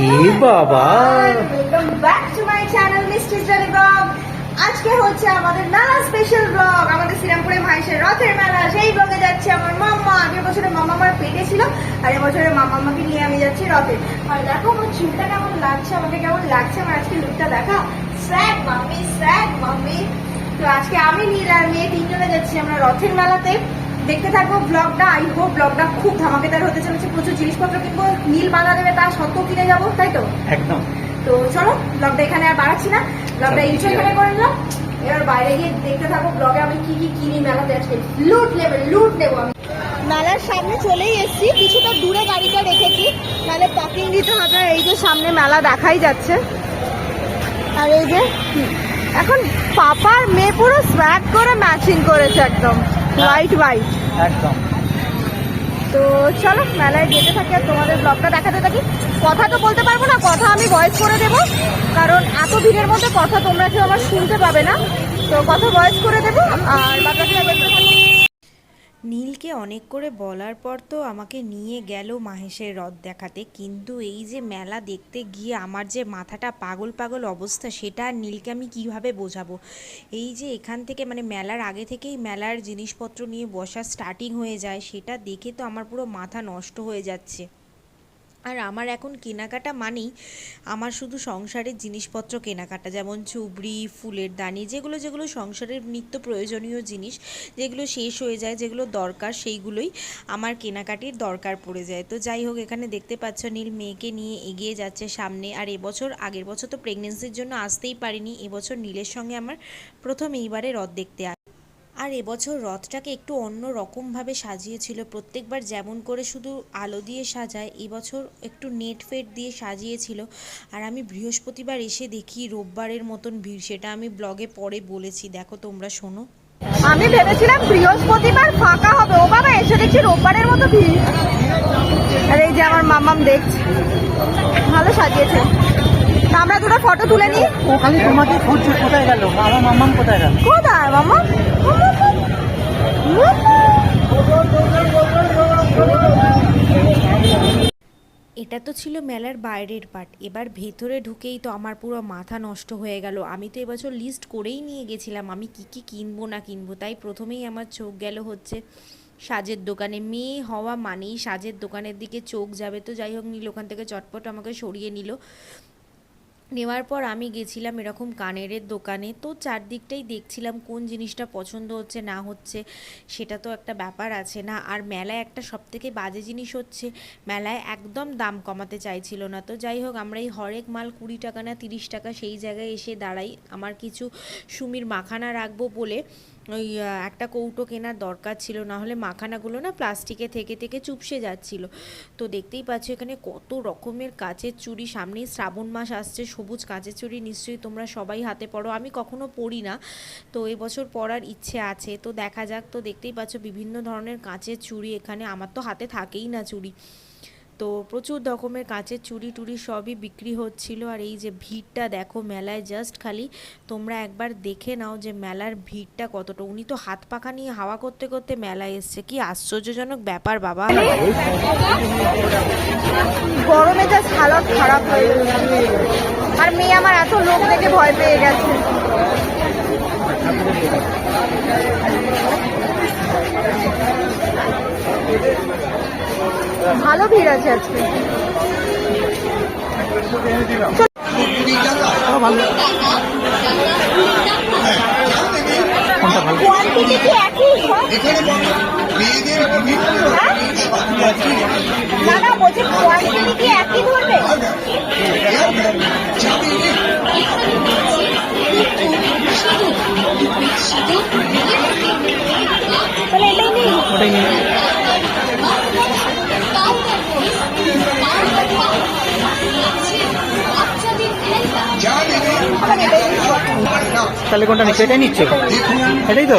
এ বাবা welcome back to my channel mister Jolly আজকে হচ্ছে আমাদের মেলা স্পেশাল ব্লগ আমাদের শ্রীরামপুরে মাহেশের রথের মেলা সেই ব্লগে যাচ্ছে আমার মাম্মা। আগের বছরে মামা আমার পেটে ছিল আর এবছরে মামা আমাকে নিয়ে আমি যাচ্ছি রথে। আর দেখো আমার চুলটা কেমন লাগছে আমাকে কেমন লাগছে আমার আজকে লুকটা দেখা। স্যাড মাম্মি স্যাড মাম্মি তো আজকে আমি নীল আর মেয়ে তিনজনে যাচ্ছি আমরা রথের মেলাতে। দেখতে থাকব ব্লগটা আই হোপ ব্লগটা খুব ধামাকেদার হতে চলেছে প্রচুর জিনিসপত্র কিনবো নীল বাঁধা দেবে তা সত্ত্বেও কিনে যাব তাই তো? একদম। তো চলো ব্লগটা এখানে আর বাড়াচ্ছি না ব্লগটা এনজয় করে করে নিলাম। এবার বাইরে গিয়ে দেখতে থাকব ব্লগে আমি কি কি কিনি মেলাতে আজকে লুট নেবে লুট নেব আমি। মেলার সামনে চলেই এসেছি কিছুটা দূরে গাড়িটা রেখেছি নাহলে পার্কিং দিতে হবে এই যে সামনে মেলা দেখাই যাচ্ছে। আর এই যে এখন পাপার মেয়ে পুরো স্ম্যাক করে ম্যাচিং করেছে একদম। হোয়াইট হোয়াইট একদম। তো চলো মেলায় যেতে থাকি আর তোমাদের ব্লগটা দেখাতে থাকি। কথা তো বলতে পারব না কথা আমি ভয়েস করে দেবো। কারণ এত দিনের মধ্যে কথা তোমরা কেউ আমার শুনতে পাবে না। তো কথা ভয়েস করে দেবো আর বাচ্চাকে নীলকে অনেক করে বলার পর তো আমাকে নিয়ে গেল মাহেশের রথ দেখাতে। কিন্তু এই যে মেলা দেখতে গিয়ে আমার যে মাথাটা পাগল পাগল অবস্থা, সেটা আর নীলকে আমি কীভাবে বোঝাবো? এই যে এখান থেকে মানে মেলার আগে থেকেই মেলার জিনিসপত্র নিয়ে বসা স্টার্টিং হয়ে যায়, সেটা দেখে তো আমার পুরো মাথা নষ্ট হয়ে যাচ্ছে। আর আমার এখন কেনাকাটা মানেই আমার শুধু সংসারের জিনিসপত্র কেনাকাটা, যেমন চুবড়ি, ফুলের দানি, যেগুলো যেগুলো সংসারের নিত্য প্রয়োজনীয় জিনিস, যেগুলো শেষ হয়ে যায়, যেগুলো দরকার, সেইগুলোই আমার কেনাকাটির দরকার পড়ে যায়। তো যাই হোক, এখানে দেখতে পাচ্ছ নীল মেয়েকে নিয়ে এগিয়ে যাচ্ছে সামনে, আর এবছর, আগের বছর তো প্রেগনেন্সির জন্য আসতেই পারিনি, এবছর নীলের সঙ্গে আমার প্রথম এইবারে রথ দেখতে আস আর এবছর রথটাকে একটু অন্য রকমভাবে সাজিয়েছিল। প্রত্যেকবার যেমন করে শুধু আলো দিয়ে সাজায়, এবছর একটু নেট ফেট দিয়ে সাজিয়েছিল। আর আমি বৃহস্পতিবার এসে দেখি রোববারের মতন ভিড়, সেটা আমি ব্লগে পরে বলেছি। দেখো তোমরা শোনো। আমি ভেবেছিলাম বৃহস্পতিবার ফাঁকা হবে। ও বাবা, এসে দেখছি রোববারের মতো ভিড়। আর এই যে আমার মামাম দেখছে। ভালো সাজিয়েছে। আমরা দুটো ফটো তুলে নিই। ও খালি তোমাকে খুঁজছে কোথায় গেল? আমার মাম্মাম কোথায় গেল? কোথায় এটা তো ছিল মেলার বাইরের পার্ট এবার ভেতরে ঢুকেই তো আমার পুরো মাথা নষ্ট হয়ে গেল। আমি তো এবছর লিস্ট করেই নিয়ে গেছিলাম। আমি কি কি কিনবো না কিনবো তাই প্রথমেই আমার চোখ গেল হচ্ছে সাজের দোকানে। মেয়ে হওয়া মানেই সাজের দোকানের দিকে চোখ যাবে। তো যাই হোক নিল ওখান থেকে চটপট আমাকে সরিয়ে নিল। নেওয়ার পর আমি গেছিলাম এরকম কানেরের দোকানে। তো চারদিকটাই দেখছিলাম কোন জিনিসটা পছন্দ হচ্ছে, না হচ্ছে, সেটা তো একটা ব্যাপার আছে না। আর মেলায় একটা সব থেকে বাজে জিনিস হচ্ছে, মেলায় একদম দাম কমাতে চাইছিল না। তো যাই হোক, আমরা এই হরেক মাল কুড়ি টাকা না তিরিশ টাকা সেই জায়গায় এসে দাঁড়াই। আমার কিছু সুমির মাখানা রাখব বলে ওই একটা কৌটো কেনার দরকার ছিল, না হলে মাখানাগুলো না প্লাস্টিকে থেকে থেকে চুপসে যাচ্ছিল। তো দেখতেই পাচ্ছ এখানে কত রকমের কাঁচের চুড়ি, সামনেই শ্রাবণ মাস আসছে, সবুজ কাঁচের চুড়ি নিশ্চয়ই তোমরা সবাই হাতে পড়ো আমি কখনো পড়ি না। তো এবছর পরার ইচ্ছে আছে, তো দেখা যাক, তো দেখতেই পাচ্ছ বিভিন্ন ধরনের কাঁচের চুড়ি এখানে, আমার তো হাতে থাকেই না চুড়ি। তো প্রচুর রকমের কাঁচের চুড়ি টুড়ি সবই বিক্রি হচ্ছিল। আর এই যে ভিড়টা দেখো মেলায় জাস্ট খালি, তোমরা একবার দেখে নাও যে মেলার ভিড়টা কতটা। উনি তো হাত পাখা নিয়ে হাওয়া করতে করতে মেলায় এসছে। কি আশ্চর্যজনক ব্যাপার বাবা। গরমে যা হালত খারাপ হয়ে আর মেয়ে আমার এত লোক দেখে ভয় পেয়ে গেছে। ভালো ভিড় আছে আজকে। কোয়ান্টিটি তাহলে কোনটা নিচ্ছে? এটাই নিচ্ছে। এটাই তো?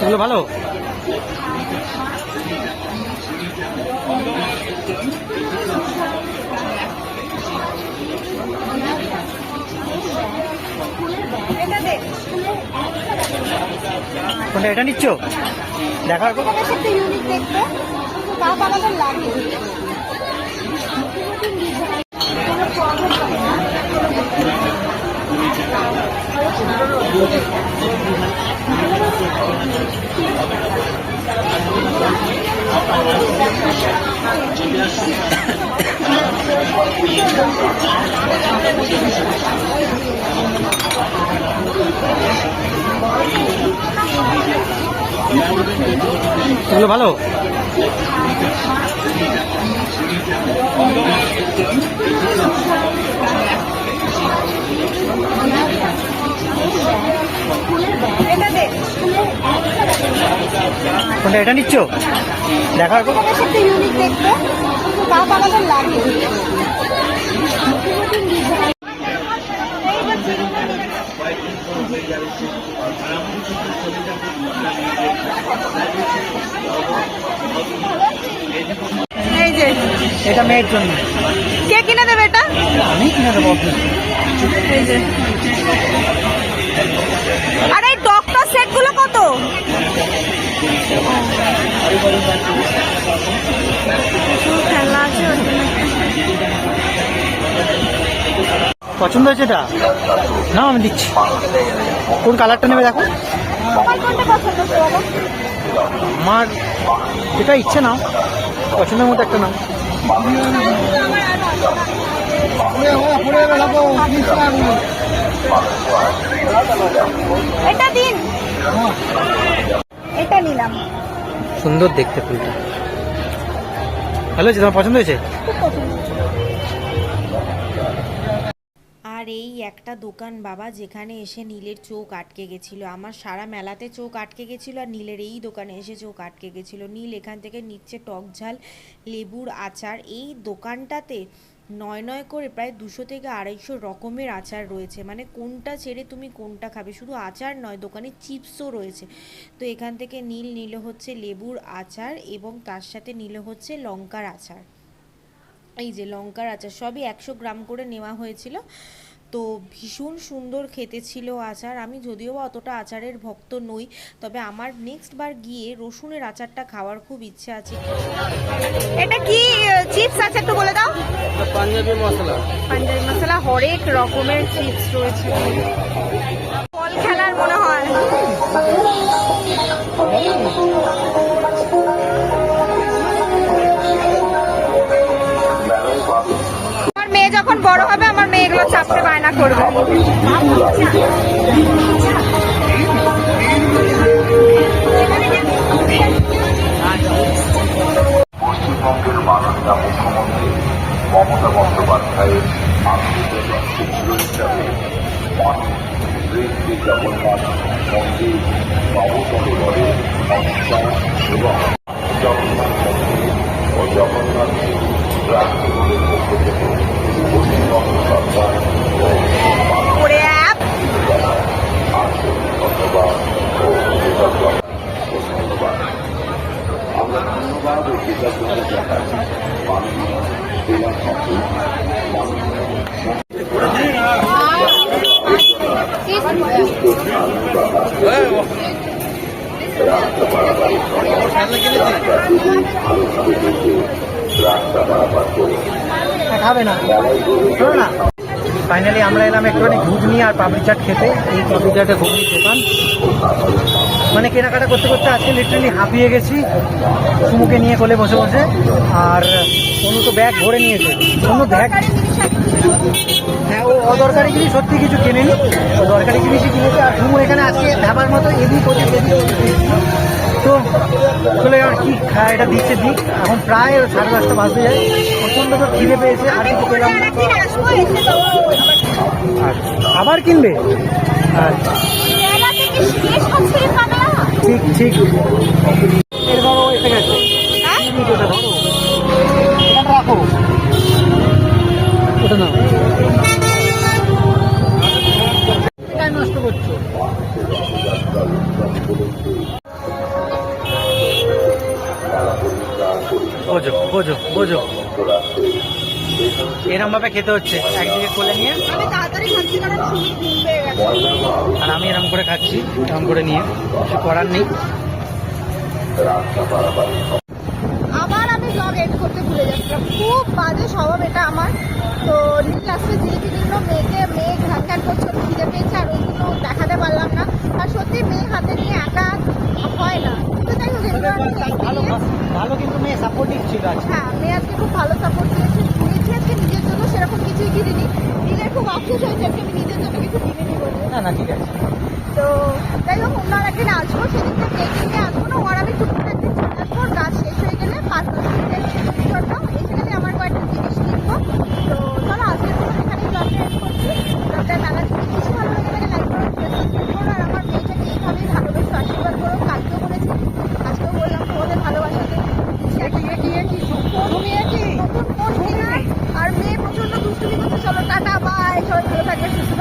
এগুলো ভালো? এটা নিচ্ছ? দেখার দেখতে। তাও আমাদের লাগে। এগুলো ভালো? এটা কোনটা এটা নিচ্ছ? দেখার এই যে এটা মেয়ের জন্য। কে কিনে দেবে এটা? আমি কিনে দেবো আরে এই ডক্টর সেটগুলো কত? পছন্দ হয়েছে এটা? না আমি দিচ্ছি। কোন কালারটা নেবে দেখো? আমার যেটা ইচ্ছে নাও। পছন্দের মতো একটা নাও। এটা দিন। এটা নিলাম। সুন্দর দেখতে ফুলটা। ভালো হয়েছে? তোমার পছন্দ হয়েছে? খুব পছন্দ আর এই একটা দোকান বাবা, যেখানে এসে নীলের চোখ আটকে গেছিল। আমার সারা মেলাতে চোখ আটকে গেছিল আর নীলের এই দোকানে এসে চোখ আটকে গেছিল। নীল এখান থেকে নিচ্ছে টক ঝাল, লেবুর আচার। এই দোকানটাতে নয় নয় করে প্রায় দুশো থেকে আড়াইশো রকমের আচার রয়েছে। মানে কোনটা ছেড়ে তুমি কোনটা খাবে? শুধু আচার নয়, দোকানে চিপসও রয়েছে। তো এখান থেকে নীল, নিল হচ্ছে লেবুর আচার এবং তার সাথে নিল হচ্ছে লঙ্কার আচার। এই যে লঙ্কার আচার, সবই একশো গ্রাম করে নেওয়া হয়েছিল। তো ভীষণ সুন্দর খেতে ছিল আচার। আমি যদিও বা অতটা আচারের ভক্ত নই তবে আমার নেক্সট বার গিয়ে রসুনের আচারটা খাওয়ার খুব ইচ্ছে আছে। এটা কি চিপস আছে একটু বলে দাও? পাঞ্জাবি মশলা। পাঞ্জাবি মশলা হরেক রকমের চিপস রয়েছে। বল খেলার মনে হয়। আমার মেয়ে যখন বড় হবে এগুলো চাপতে বায়না করবে। খাবে না। ফাইনালি আমরা এলাম একটুখানি ঘুগনি আর পাপড়ি চাট খেতে। এই পাপড়ি চাটের ঘুগনির দোকান। মানে কেনাকাটা করতে করতে আজকে লিটারালি হাঁপিয়ে গেছি। সুমুকে নিয়ে কোলে বসে বসে। আর কোনো তো ব্যাগ ভরে নিয়েছে। কোনো ব্যাগ হ্যাঁ ও অদরকারি জিনিস সত্যি কিছু কিনেনি। ও দরকারি জিনিসই কিনেছে আর সুমু এখানে আজকে ধাবার মতো এদিক ওদিক। তো চলে আর কি খায় এটা দিচ্ছে দিক। এখন প্রায় সাড়ে দশটা বাজতে যায়। প্রচণ্ড তো খিদে পেয়েছে আর কিছু পেলাম আচ্ছা। আবার কিনবে? আচ্ছা। পাগলা ঠিক ঠিক। ওটা কোথায় নষ্ট করছ। বোঝো বোঝো বোঝো। এরম ভাবে খেতে হচ্ছে। একদিকে কোলে নিয়ে। আর আমি এরম করে খাচ্ছি এরম করে নিয়ে। কিছু করার নেই। করতে যাচ্ছিলাম খুব বাজে স্বভাব এটা আমার। তো আসছে যে জিনিসগুলো মেয়েকে মেয়ে ঘ্যান ঘ্যান করছে ওর খিদে পেয়েছে আর ওইগুলো